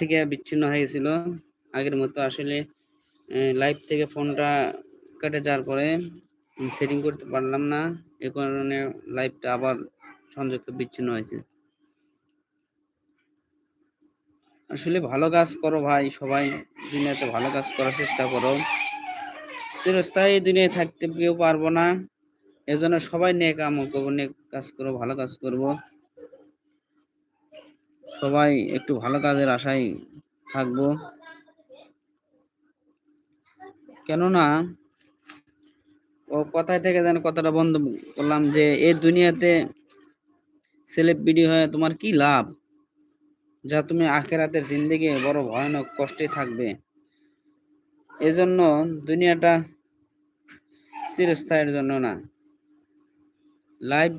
থেকে বিচ্ছিন্ন হয়ে গেছিল। আগের মতো আসলে লাইভ থেকে ফোনটা কেটে যাওয়ার পরে সেটিং করতে পারলাম না। এ কারণে লাইভটা আবার সংযুক্ত বিচ্ছিন্ন হয়েছে। আসলে ভালো কাজ করো ভাই, সবাই দুনিয়াতে ভালো কাজ করার চেষ্টা করো। চিরস্থায়ী দুনিয়ায় থাকতে পারব না। এজন্য সবাই নিয়ে কাম করব নিয়ে কাজ করব, ভালো কাজ করব। সবাই একটু ভালো কাজের আশায় থাকব। কেননা, ও কথায় থেকে যেন কথাটা বন্ধ করলাম যে এই দুনিয়াতে সেলিব্রিটি হয়ে তোমার কি লাভ? যা তুমি আখেরাতের জিন্দিগি বড় ভয়ানক কষ্টে থাকবে। এজন্য দুনিয়াটা চিরস্থায়ের জন্য না। লাইভ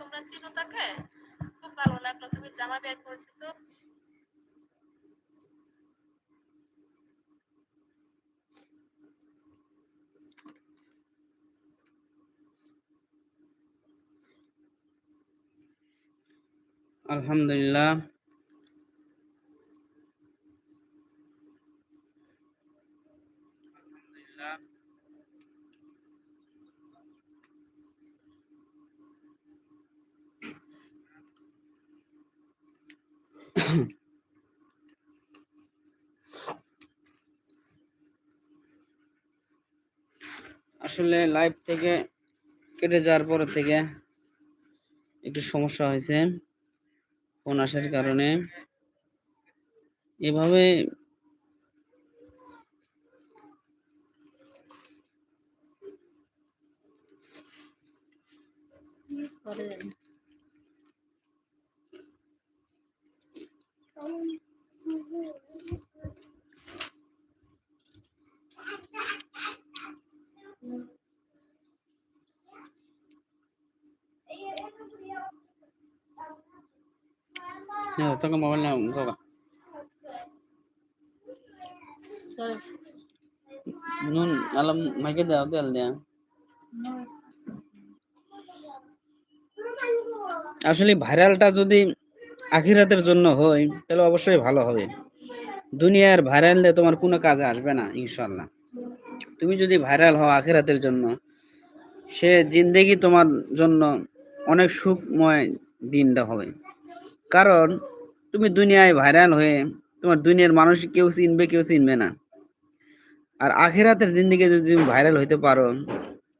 তোমরা চিনো তাকে খুব ভালো লাগল তুমি জামা বের করেছ তো আলহামদুলিল্লাহ। আসলে লাইভ থেকে কেটে যাওয়ার পর থেকে একটু সমস্যা হয়েছে ফোন আসার কারণে। এভাবে নাও, মোবাইল নাও বাবা নুন আলাম মাইকে দাও তেল দেয়া আসলে ভাইরালটা যদি আখিরাতের জন্য হয়, তাহলে অবশ্যই ভালো হবে। দুনিয়ার ভাইরাল দিয়ে তোমার কোনো কাজে আসবে না ইনশাল্লাহ তুমি যদি ভাইরাল হও আখিরাতের জন্য, সে জিন্দেগি তোমার জন্য অনেক সুখময় দিনটা হবে। কারণ তুমি দুনিয়ায় ভাইরাল হয়ে তোমার দুনিয়ার মানুষ কেউ চিনবে কেউ চিনবে না। আর আখেরাতের জিন্দিগি যদি তুমি ভাইরাল হইতে পারো,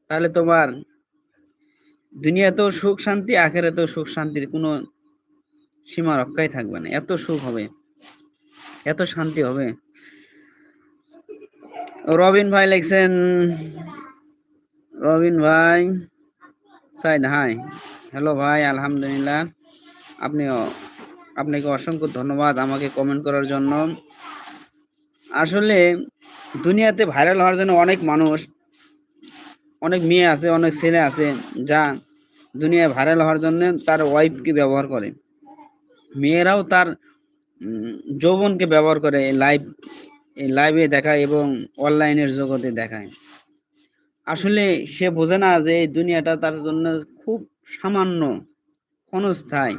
তাহলে তোমার দুনিয়াতেও সুখ শান্তি, আখেরাতেও সুখ শান্তির কোনো সীমা রক্ষাই থাকবে না। এত সুখ হবে, এত শান্তি হবে। রবিন ভাই লিখছেন, রবিন ভাই, সাইদ হাই হ্যালো ভাই, আলহামদুলিল্লাহ। আপনিও, আপনাকে অসংখ্য ধন্যবাদ আমাকে কমেন্ট করার জন্য। আসলে দুনিয়াতে ভাইরাল হওয়ার জন্য অনেক মানুষ, অনেক মেয়ে আছে, অনেক ছেলে আছে, যা দুনিয়ায় ভাইরাল হওয়ার জন্য তার ওয়াইফকে ব্যবহার করে। মেয়েরাও তার যৌবনকে ব্যবহার করে লাইভ লাইভে দেখায় এবং অনলাইনের জগতে দেখায়। আসলে সে বোঝে না যে এই দুনিয়াটা তার জন্য খুব সামান্য ক্ষণস্থায়ী।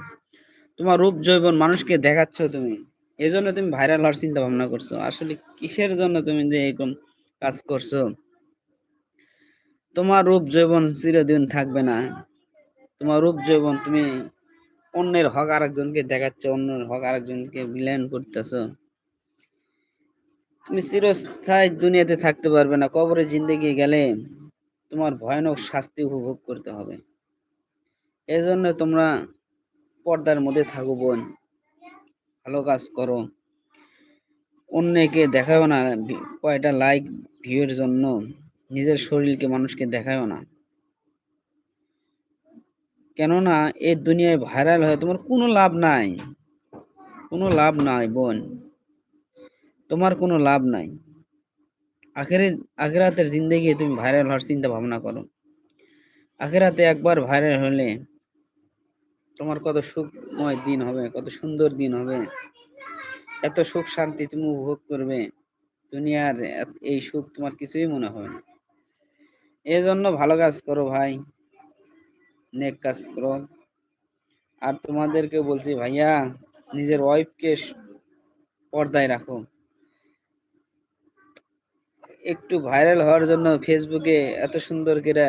তোমার রূপ জৈবন মানুষকে দেখাচ্ছ তুমি। এই জন্য তুমি ভাইরাল হওয়ার চিন্তা ভাবনা করছ। আসলে কিসের জন্য তুমি যে এরকম কাজ করছ? তোমার রূপ জৈবন চিরদিন থাকবে না। তোমার রূপ জৈবন তুমি অন্যের হক আরেকজনকে দেখাচ্ছ, অন্যের হক আরেকজনকে বিলায়ন করতেছ। তুমি চিরস্থায়ী দুনিয়াতে থাকতে পারবে না। কবরে জিন্দেগি গেলে তোমার ভয়ানক শাস্তি উপভোগ করতে হবে। এই জন্য তোমরা পর্দার মধ্যে থাকো বোন। ভালো কাজ করো। অন্যকে দেখাও না কয়টা লাইক ভিউয়ের জন্য নিজের শরীরকে মানুষকে দেখাও না। কেননা এই দুনিয়ায় ভাইরাল হয়ে তোমার কোনো লাভ নাই। কোনো লাভ নাই বোন। তোমার কোনো লাভ নাই। আখেরে, আখেরাতের জিন্দগি তুমি ভাইরাল হওয়ার চিন্তা ভাবনা করো। আখেরাতে একবার ভাইরাল হলে তোমার কত সুখময় দিন হবে, কত সুন্দর দিন হবে। এত সুখ শান্তি তুমি উপভোগ করবে, দুনিয়ার এই সুখ তোমার কিছুই মনে হবে না। এই জন্য ভালো কাজ করো ভাই, নেক কাজ করো। আর তোমাদেরকে বলছি ভাইয়া, নিজের ওয়াইফকে পর্দায় রাখো। একটু ভাইরাল হওয়ার জন্য ফেসবুকে এত সুন্দর করে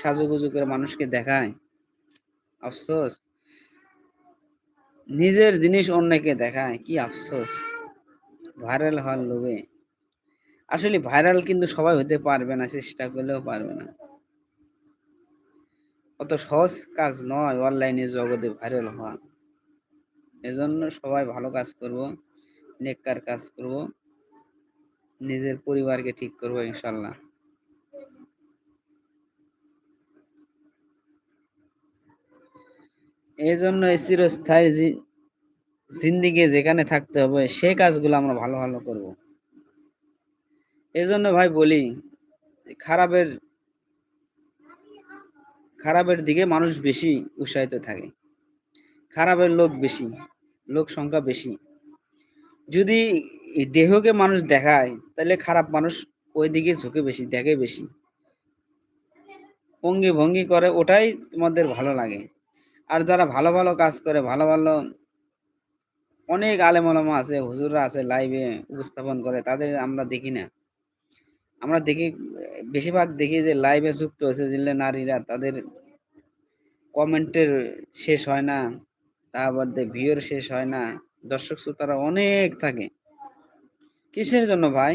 সাজুগুজু করে মানুষকে দেখায়। আফসোস। নিজের জিনিস অন্যকে দেখায়, কি আফসোস। ভাইরাল হওয়ার লোভে। আসলে ভাইরাল কিন্তু সবাই হতে পারবে না, চেষ্টা করলেও পারবে না। অত সহজ কাজ নয় অনলাইনে জগতে ভাইরাল হওয়া। এজন্য সবাই ভালো কাজ করব, নেককার কাজ করব, নিজের পরিবারকে ঠিক করব ইনশাল্লাহ। এই জন্য চিরস্থায়ী জিন্দিগি যেখানে থাকতে হবে, সে কাজগুলো আমরা ভালো ভালো করব। এই জন্য ভাই বলি, খারাপের খারাপের দিকে মানুষ বেশি উৎসাহিত থাকে। খারাপের লোক বেশি, লোক সংখ্যা বেশি। যদি দেহকে মানুষ দেখায়, তাহলে খারাপ মানুষ ওই দিকে ঝুঁকে বেশি, দেখে বেশি। অঙ্গি ভঙ্গি করে, ওটাই তোমাদের ভালো লাগে। আর যারা ভালো ভালো কাজ করে, ভালো ভালো অনেক আলেমলামা আছে, হুজুররা আছে লাইভে উপস্থাপন করে, তাদের আমরা দেখি না। আমরা দেখি, বেশিরভাগ দেখি যে লাইভে যুক্ত হয়েছে যে নারীরা, তাদের কমেন্টের শেষ হয় না, তারপর ভিউর শেষ হয় না, দর্শক শ্রোতারা অনেক থাকে। কিসের জন্য ভাই?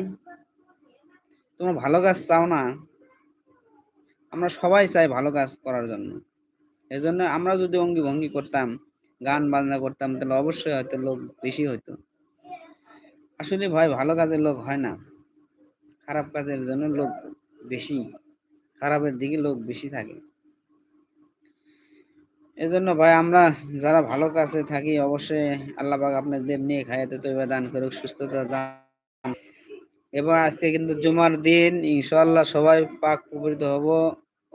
তোমরা ভালো কাজ চাও না? আমরা সবাই চাই ভালো কাজ করার জন্য। এজন্য আমরা যদি অঙ্গি ভঙ্গি করতাম, গান বাজনা করতাম, তাহলে অবশ্যই হয়তো লোক বেশি হতো আসলে ভাই, ভালো কাজের লোক হয় না। খারাপ কাজের জন্য লোক বেশি, খারাপের দিকে লোক বেশি থাকে। এজন্য ভাই, আমরা যারা ভালো কাজে থাকি, অবশ্যই আল্লাহ আপনাদের নিয়ে খায়াতে তৈবা দান করুক, সুস্থতা দান এবার আজকে কিন্তু জুমার দিন ইনশাল্লাহ সবাই পাক পবিত্র হব।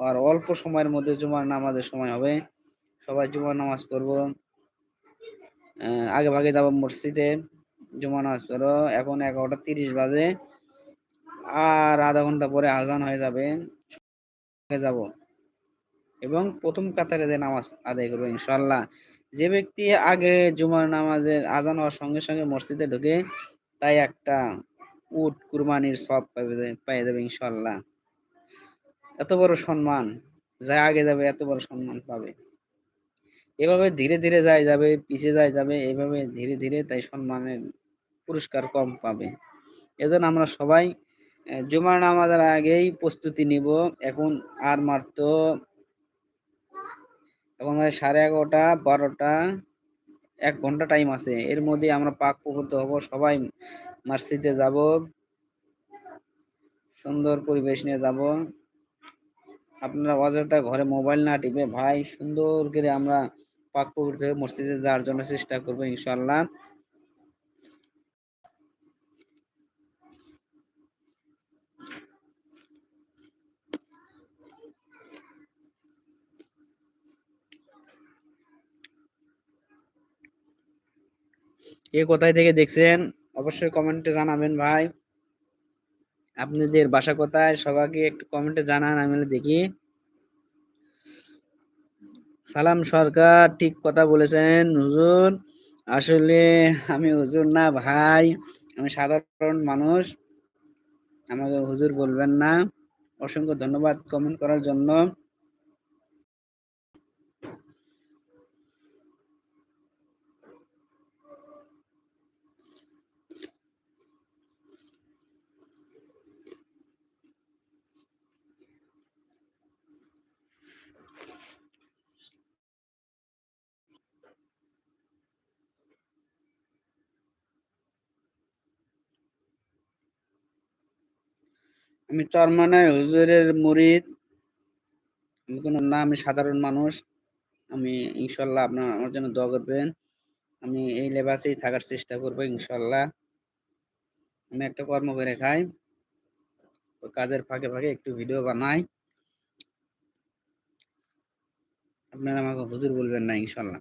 আর অল্প সময়ের মধ্যে জুমার নামাজের সময় হবে। সবাই জুমার নামাজ পড়ব। আগে ভাগে যাব মসজিদে। জুমা নামাজ পড়ো। এখন এগারোটা তিরিশ বাজে। আর আধা ঘণ্টা পরে আজান হয়ে যাবে। যাব। এবং প্রথম কাতারে যে নামাজ আদায় করব ইনশাল্লাহ যে ব্যক্তি আগে জুমার নামাজের আজান হওয়ার সঙ্গে সঙ্গে মসজিদে ঢুকে তাই একটা উট, কুরবানির সব পাবে পেয়ে যাবে ইনশাল্লাহ এত বড় সম্মান যা আগে যাবে, এত বড় সম্মান পাবে। এভাবে ধীরে ধীরে যায় যাবে, পিছিয়ে যায় যাবে, এভাবে ধীরে ধীরে তাই সম্মানের পুরস্কার কম পাবে। এজন্য আমরা সবাই জুমার নামাজের আগেই প্রস্তুতি নিব। এখন আর মাত্র এখন সাড়ে এগারোটা, বারোটা, এক ঘণ্টা টাইম আছে। এর মধ্যে আমরা পাক পুকুরতে হব, সবাই মসজিদে যাব, সুন্দর পরিবেশ নিয়ে যাব। আপনারা অযথা ঘরে মোবাইল না টিপে ভাই, সুন্দর করে আমরা পাক পুকুর থেকে মসজিদে যাওয়ার জন্য চেষ্টা করব ইনশাল্লাহ এ কোথায় থেকে দেখছেন? অবশ্যই কমেন্টে জানাবেন ভাই। আপনাদের বাসা কোথায়? সবাইকে একটু কমেন্টে জানান, আমি দেখি। সালাম সরকার, ঠিক কথা বলেছেন, হুজুর। আসলে আমি হুজুর না ভাই, আমি সাধারণ মানুষ। আমাকে হুজুর বলবেন না। অসংখ্য ধন্যবাদ কমেন্ট করার জন্য। আমি চরমানায় হুজুরের মুরিদ, আমি কোনো না, আমি সাধারণ মানুষ। আমি ইনশাল্লাহ আপনার, আমার জন্য দোয়া করবেন। আমি এই লেবাসেই থাকার চেষ্টা করব ইনশাল্লাহ। আমি একটা কর্ম করে খাই কাজের ফাঁকে ফাঁকে একটু ভিডিও বানাই। আপনারা আমাকে হুজুর বলবেন না ইনশাল্লাহ।